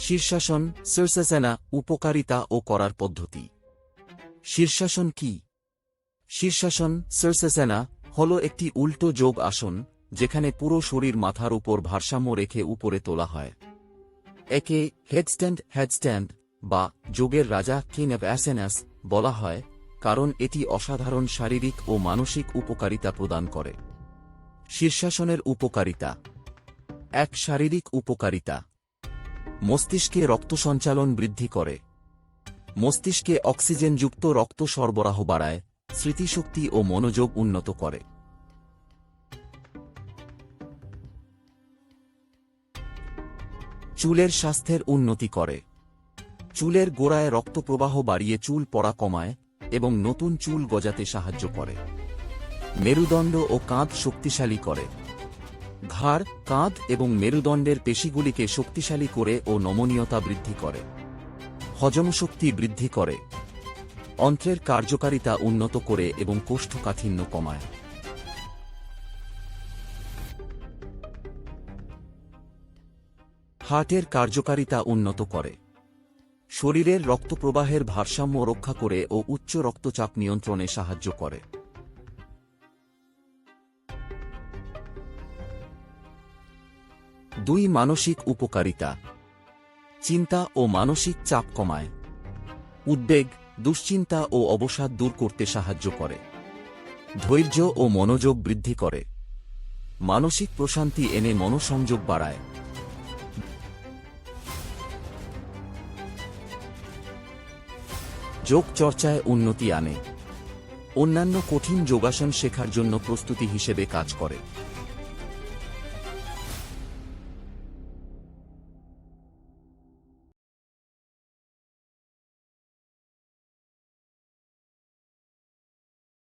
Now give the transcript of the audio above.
শীর্ষাসন শীর্ষাসেনা উপকারিতা ও করার পদ্ধতি। শীর্ষাসন কি? শীর্ষাসন শীর্ষাসেনা হল একটি উল্টো যোগ আসন, যেখানে পুরো শরীর মাথার উপর ভারসাম্য রেখে উপরে তোলা হয়। একে হেডস্ট্যান্ড হেডস্ট্যান্ড বা যোগের রাজা কিং অব অ্যাসেনাস বলা হয়, কারণ এটি অসাধারণ শারীরিক ও মানসিক উপকারিতা প্রদান করে। শীর্ষাসনের উপকারিতা। এক শারীরিক উপকারিতা। মস্তিষ্কে রক্ত সঞ্চালন বৃদ্ধি করে। মস্তিষ্কে অক্সিজেনযুক্ত রক্ত সরবরাহ বাড়ায়, স্মৃতিশক্তি ও মনোযোগ উন্নত করে। চুলের স্বাস্থ্যের উন্নতি করে। চুলের গোড়ায় রক্ত প্রবাহ বাড়িয়ে চুল পড়া কমায় এবং নতুন চুল গজাতে সাহায্য করে। মেরুদণ্ড ও কাঁধ শক্তিশালী করে। ঘাড়, কাঁধ এবং মেরুদণ্ডের পেশিগুলিকে শক্তিশালী করে ও নমনীয়তা বৃদ্ধি করে। হজমশক্তি বৃদ্ধি করে। অন্ত্রের কার্যকারিতা উন্নত করে এবং কোষ্ঠকাঠিন্য কমায়। হার্টের কার্যকারিতা উন্নত করে। শরীরের রক্তপ্রবাহের ভারসাম্য রক্ষা করে ও উচ্চ রক্তচাপ নিয়ন্ত্রণে সাহায্য করে। দুই মানসিক উপকারিতা। চিন্তা ও মানসিক চাপ কমায়। উদ্বেগ, দুশ্চিন্তা ও অবসাদ দূর করতে সাহায্য করে। ধৈর্য ও মনোযোগ বৃদ্ধি করে। মানসিক প্রশান্তি এনে মনোসংযোগ বাড়ায়। যোগ চর্চায় উন্নতি আনে। অন্যান্য কঠিন যোগাসন শেখার জন্য প্রস্তুতি হিসেবে কাজ করে।